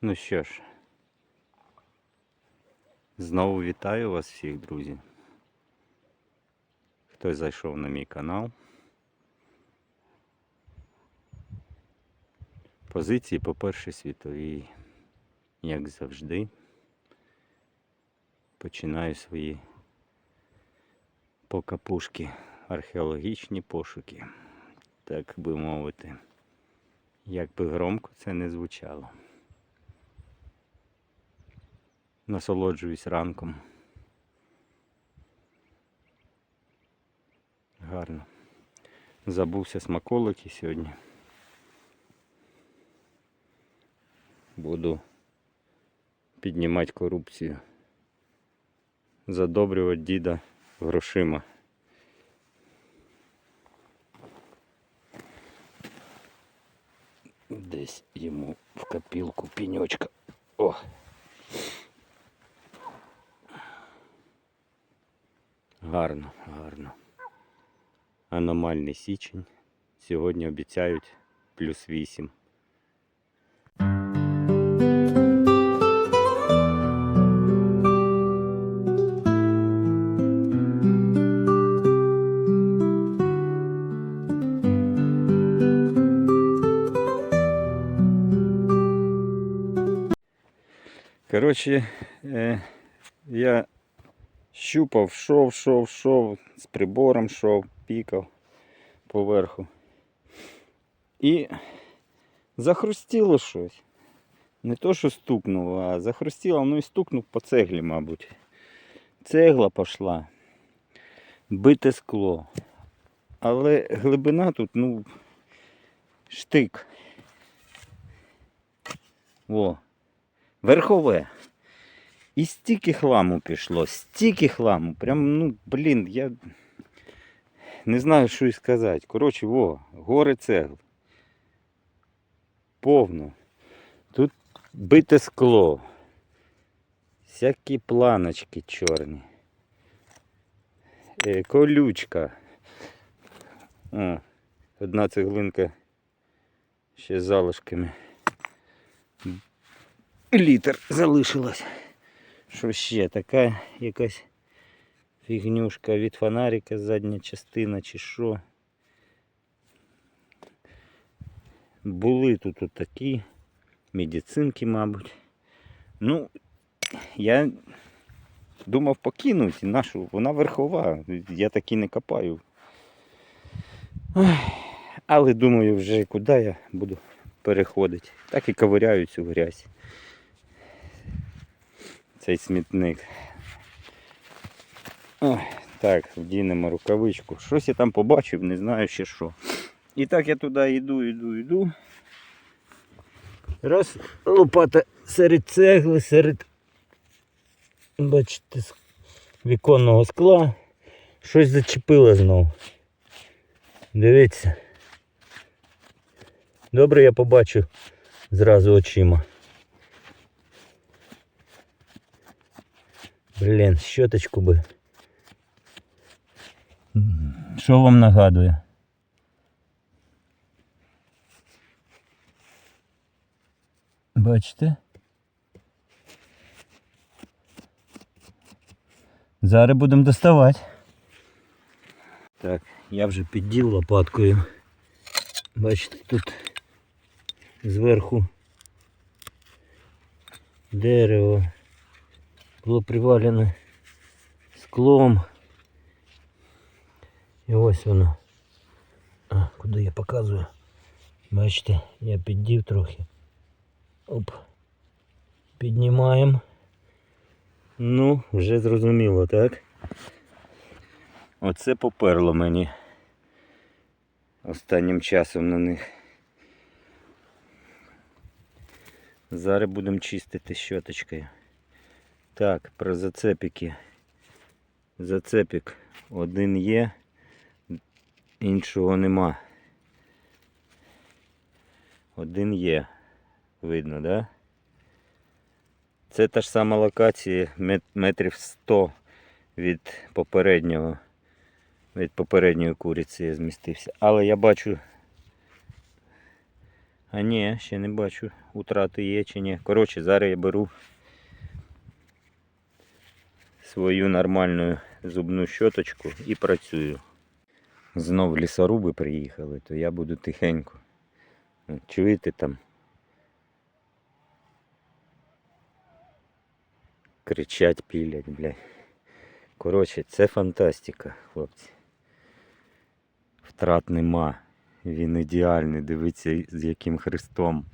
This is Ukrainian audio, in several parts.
Ну що ж, знову вітаю вас всіх, друзі. Хто зайшов на мій канал. Позиції по Першій світовій, як завжди, починаю свої покапушки, археологічні пошуки, так би мовити. Як би громко це не звучало. Насолоджуюсь ранком. Гарно. Забувся смаколики сьогодні. Буду піднімати корупцію. Задобрювати діда грошима. Десь йому в копілку піньочка. О! Гарно, гарно. Аномальний січень. Сьогодні обіцяють плюс 8. Коротше, е, я щупав, шов, шов, шов, з прибором шов, пікав поверху. І захрустіло щось. Не то, що стукнуло, а захрустіло, ну і стукнув по цеглі, мабуть. Цегла пішла. Бите скло. Але глибина тут, ну, штик. О, верхове. І стільки хламу пішло, стільки хламу. Прям, ну, блін, я не знаю, що і сказати. Коротше, во, гори цегл. Повно. Тут бите скло. Всякі планочки чорні. Е, колючка. О, одна цеглинка ще з залишками. Літр залишилось. Що ще? Така якась фігнюшка від фонарика задня частина чи що. Були тут отакі медицинки, мабуть. Ну, я думав покинути нашу, вона верхова. Я такі не копаю. Але думаю, вже куди я буду переходити. Так і ковиряю цю грязь. Цей смітник. Ой, так, вдінемо рукавичку. Щось я там побачив, не знаю ще що. І так я туди йду, йду, йду. Раз лопата серед цегли, серед бачите, віконного скла. Щось зачепило знов. Дивіться. Добре я побачу зразу очима. Блін, щоточку би. Що вам нагадує? Бачите? Зараз будемо доставати. Так, я вже підділ лопаткою. Бачите, тут зверху дерево було привалене склом. І ось воно. А, куди я показую? Бачите, я піддів трохи. Оп. Піднімаємо. Ну, вже зрозуміло, так? Оце поперло мені останнім часом на них. Зараз будемо чистити щоточкою. Так, про зацепики. Зацепик один є, іншого нема. Один є. Видно, да? Це та ж сама локація метрів 100 від попереднього. Від попередньої куриці я змістився. Але я бачу А ні, ще не бачу, утрати є чи ні. Коротше, зараз я беру свою нормальну зубну щоточку і працюю. Знов лісоруби приїхали, то я буду тихенько. Чуєте там? Кричать, пілять, блядь. Коротше, це фантастика, хлопці. Втрат нема. Він ідеальний, дивіться з яким хрестом.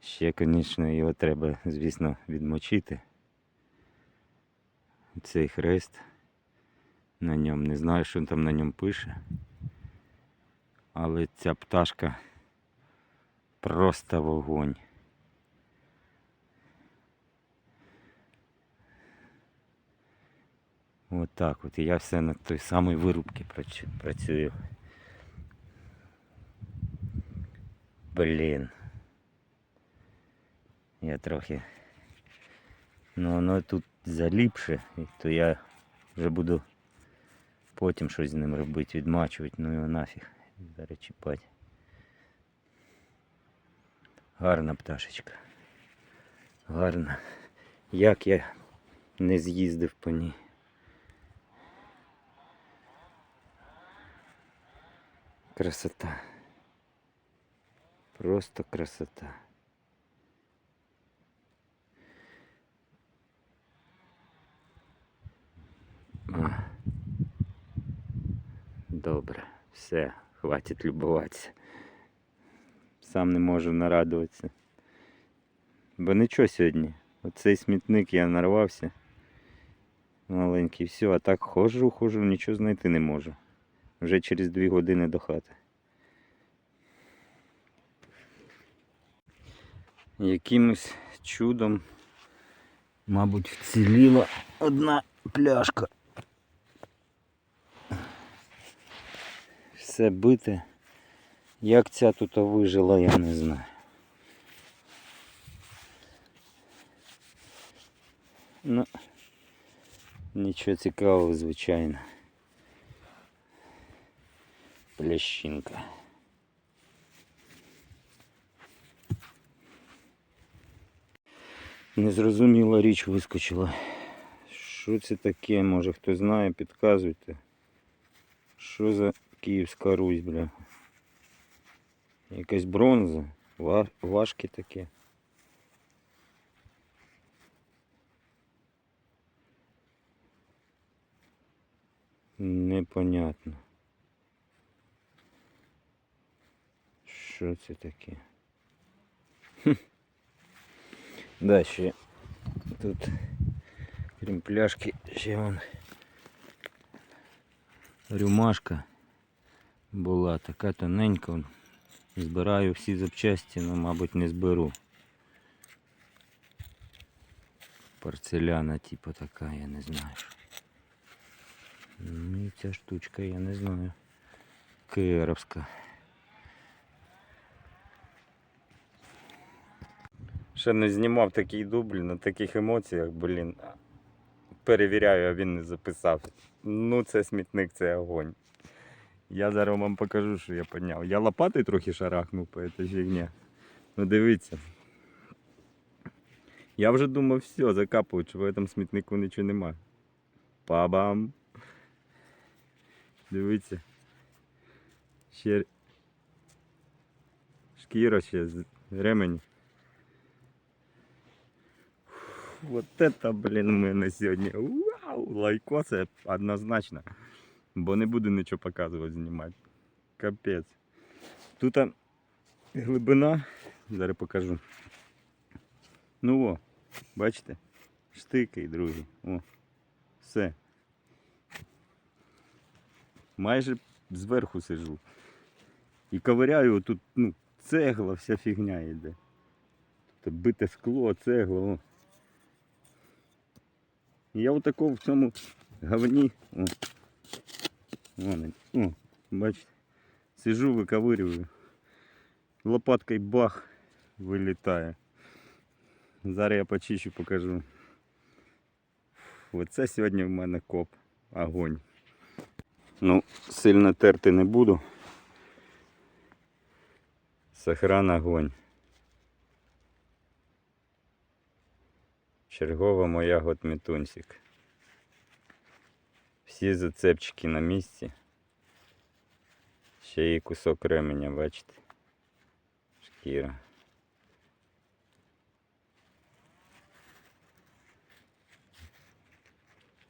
Ще, звісно, його треба, звісно, відмочити. Цей хрест на ньому. Не знаю, що там на ньому пише. Але ця пташка просто вогонь. От так от. І я все на той самій вирубці працюю. Блін. Я трохи. Ну воно тут заліпше, то я вже буду потім щось з ним робити, відмачувати, ну його нафіг. Зараз чіпати. Гарна пташечка. Гарна. Як я не з'їздив по ній. Красота. Просто красота. А. Добре, все, хватить любуватися. Сам не можу нарадуватися. Бо нічого сьогодні. Оцей смітник я нарвався. Маленький, все, а так ходжу, ходжу, нічого знайти не можу. Вже через дві години до хати. Якимось чудом, мабуть, вціліла одна пляшка. Все бите. Як ця тут вижила, я не знаю. Ну, нічого цікавого, звичайно. Плящинка. Незрозуміла річ вискочила. Що це таке? Може хто знає, підказуйте. Що за Київська Русь, бля? Якась бронза, ва- важкі таке. Непонятно. Що це таке? Хм. Да, ще тут, крім пляшки, ще вон рюмашка була така тоненька. Збираю всі запчасті, але, мабуть, не зберу. Порцеляна, типу така, я не знаю. Ну і ця штучка, я не знаю. Кировська. Ще не знімав такий дубль на таких емоціях, блін. Перевіряю, а він не записав. Ну це смітник, це огонь. Я зараз вам покажу, що я підняв. Я лопатою трохи шарахнув по цій фігні. Ну дивіться. Я вже думав, все, закапують, що в цьому смітнику нічого нема. Па-бам! Дивіться. Ще шкіра ще з ремень. Вот это, блін, у мене сьогодні. Вау! Лайкоси однозначно. Бо не буду нічого показувати, знімати. Капець. Тут глибина, зараз покажу. Ну о, бачите? Штики і другі. О, все. Майже зверху сижу. І ковиряю тут, ну, цегла, вся фігня йде. Тут бите скло, цегла. О. Я отако в цьому говні. О, Вон, о, бачите, сижу, виковирюю. Лопаткою бах вилітає. Зараз я почищу, покажу. Оце сьогодні в мене коп. Огонь. Ну, сильно терти не буду. Сохран огонь. Чергова моя готметунсик. Всі зацепчики на місці. Ще і кусок ременя, бачите? Шкіра.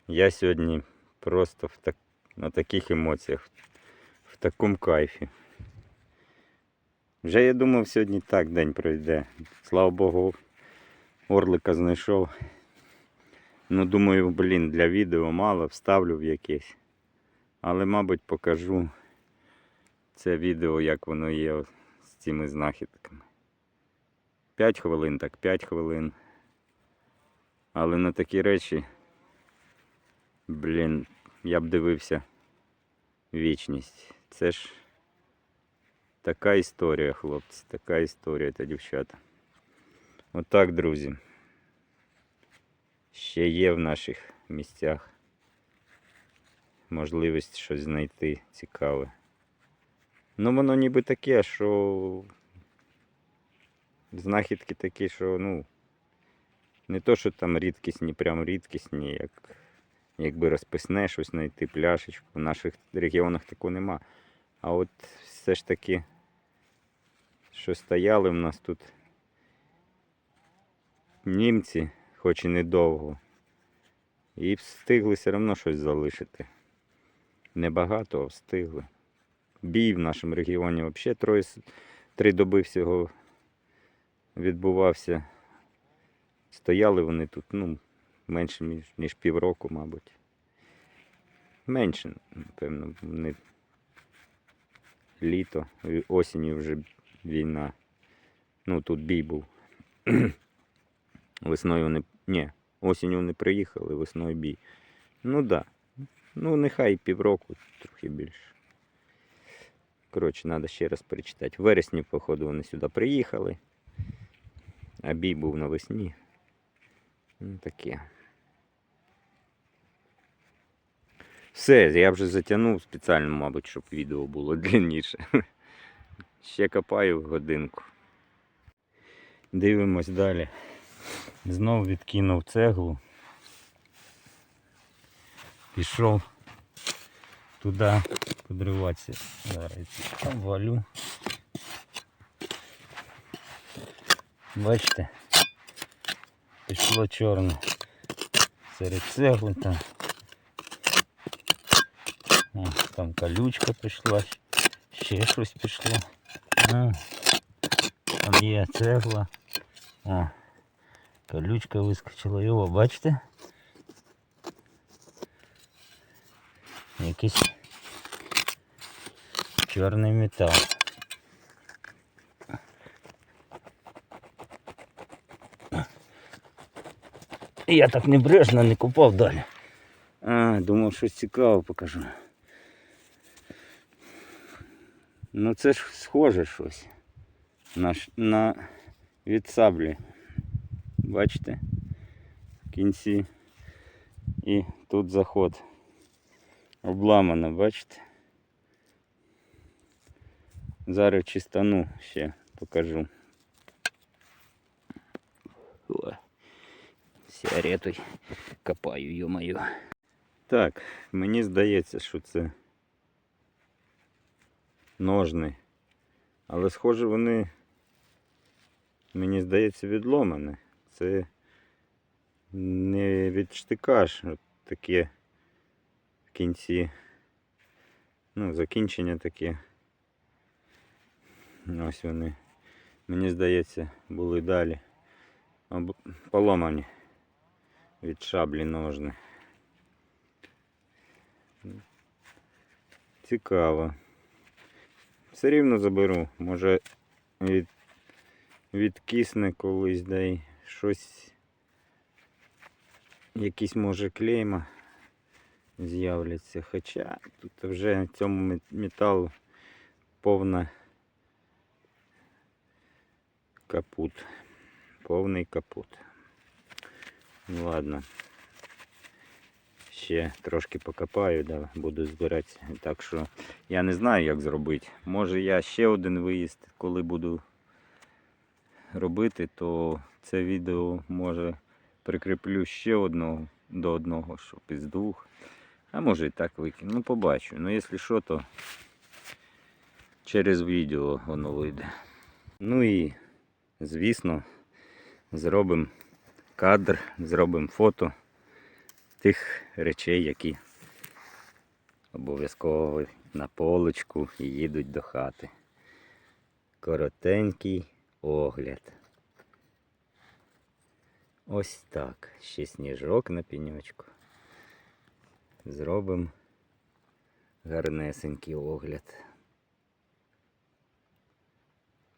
Я сьогодні просто в так... на таких емоціях, в такому кайфі. Вже я думав, сьогодні так день пройде. Слава Богу, орлика знайшов. Ну, думаю, блін, для відео мало, вставлю в якесь. Але, мабуть, покажу це відео, як воно є з цими знахідками. 5 хвилин, так 5 хвилин. Але на такі речі, блін, я б дивився вічність. Це ж така історія, хлопці, така історія та дівчата. Отак, друзі. Ще є в наших місцях можливість щось знайти цікаве. Ну, воно ніби таке, що знахідки такі, що, ну, не то, що там рідкісні, прям рідкісні, як якби розписне щось знайти, пляшечку. В наших регіонах такого нема. А от все ж таки, що стояли в нас тут німці, хоч і недовго, і встигли все одно щось залишити. Небагато, а встигли. Бій в нашому регіоні взагалі троє, три доби всього відбувався. Стояли вони тут, ну, менше ніж, ніж півроку, мабуть. Менше, напевно, не літо, осінню вже війна. Ну, тут бій був. Весною вони. Ні, осінню вони приїхали, весною бій. Ну так. Да. Ну, нехай півроку, трохи більше. Коротше, треба ще раз перечитати. В вересні, походу, вони сюди приїхали. А бій був навесні. Ну, таке. Все, я вже затягнув спеціально, мабуть, щоб відео було длинніше. Ще копаю годинку. Дивимось далі. Знов відкинув цеглу. Пішов туди подриватися. Зараз там валю. Бачите? Пішло чорне. Серед цегли там. О, там колючка пішла, ще щось пішло. А, там є цегла. О, колючка вискочила. Його, бачите? Якийсь чорний метал. Я так небрежно не купав далі. А, думав, щось цікаве покажу. Ну це ж схоже щось. На, ш- на від саблі. Бачите? В кінці. І тут заход. Обламано, бачите? Зараз чистану ще покажу. О, сигаретою копаю, ё-моё. Так, мені здається, що це ножни. Але схоже вони, мені здається, відломані. Це не від штика ж, от таке в кінці. Ну, закінчення таке. Ось вони. Мені здається, були далі. Поломані від шаблі ножни. Цікаво. Все рівно заберу. Може від, відкисне колись, да й щось. Якісь може клейма з'являться. Хоча тут вже цьому металу повна капут. Повний капут. Ну ладно. Ще трошки покопаю, да, буду збиратися. Так що я не знаю, як зробити. Може я ще один виїзд, коли буду робити, то це відео може прикріплю ще одного до одного, щоб із двох. А може і так викину. Ну побачу. Ну якщо що, то через відео воно вийде. Ну і звісно, зробимо кадр, зробимо фото тих речей, які обов'язково на полочку і їдуть до хати. Коротенький огляд. Ось так. Ще сніжок на піньочку. Зробимо гарнесенький огляд.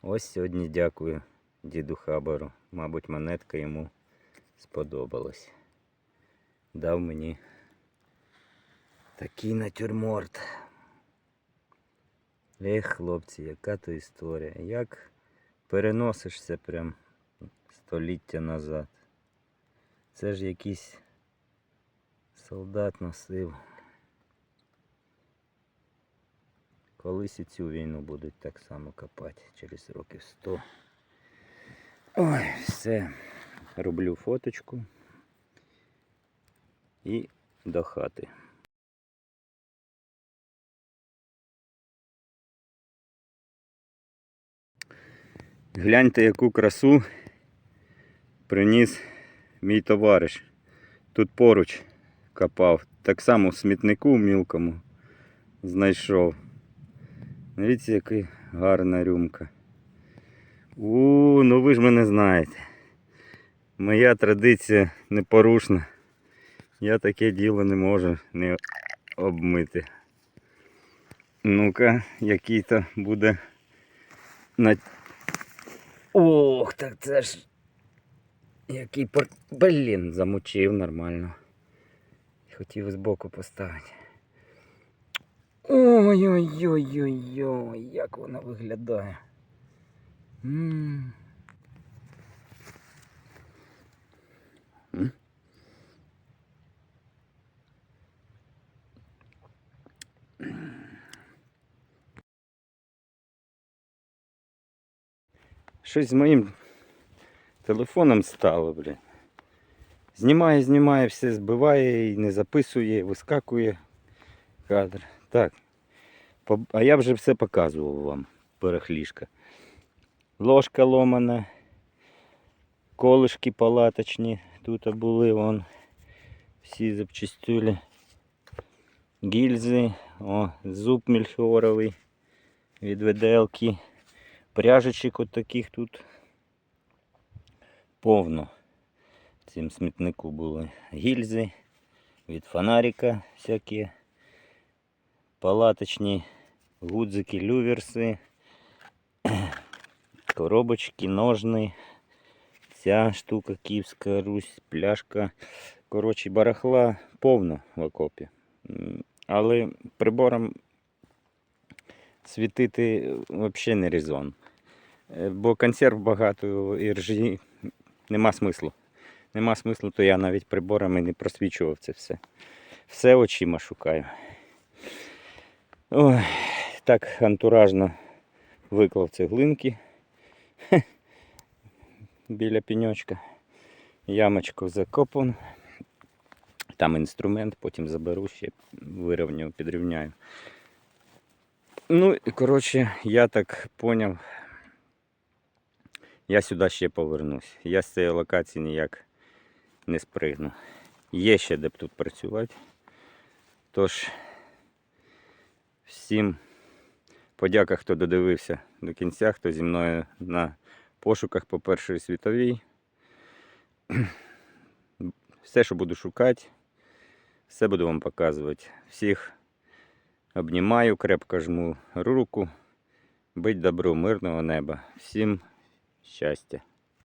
Ось сьогодні дякую діду Хабару. Мабуть, монетка йому сподобалась. Дав мені такий натюрморт. Ех, хлопці, яка то історія. Як переносишся прям століття назад. Це ж якийсь солдат носив. Колись і цю війну будуть так само копати через років 100. Ой, все. Роблю фоточку і до хати. Гляньте, яку красу приніс мій товариш. Тут поруч копав. Так само в смітнику мілкому знайшов. Дивіться, яка гарна рюмка. У, ну ви ж мене знаєте. Моя традиція непорушна. Я таке діло не можу не обмити. Ну-ка, який то буде на. Ох, так це ж. Який пор... Блін, замучив нормально. Хотів збоку поставити. Ой-ой-ой-ой-ой, як вона виглядає. М. М? Щось з моїм телефоном стало, блін. Знімає, знімає, все збиває і не записує, вискакує кадр. Так. А я вже все показував вам, перехлішка. Ложка ломана, колишки палаточні, тут були вон всі запчастюлі. Гільзи, о, зуб мільхіоровий від виделки. Пряжечок от таких тут повно. В цім смітнику були гільзи від фонарика всякі палаточні гудзики, люверси, коробочки, ножни. Ця штука Київська Русь, пляшка. Коротше, барахла повно в окопі. Але прибором світити взагалі не резон. Е, Бо консерв багато і ржі нема смислу. Нема смислу, то я навіть приборами не просвічував це все. Все очима шукаю. Ой, так антуражно виклав цеглинки Хе. біля пеньочка. Ямочку закопан. Там інструмент, потім заберу ще, вирівню, підрівняю. Ну, і коротше, я так поняв, я сюди ще повернусь. Я з цієї локації ніяк не спригну. Є ще де б тут працювати. Тож, всім подяка, хто додивився до кінця, хто зі мною на пошуках по Першій світовій. Все, що буду шукати, все буду вам показувати. Всіх обнімаю, крепко жму руку. Будь добру, мирного неба. Всім щастя.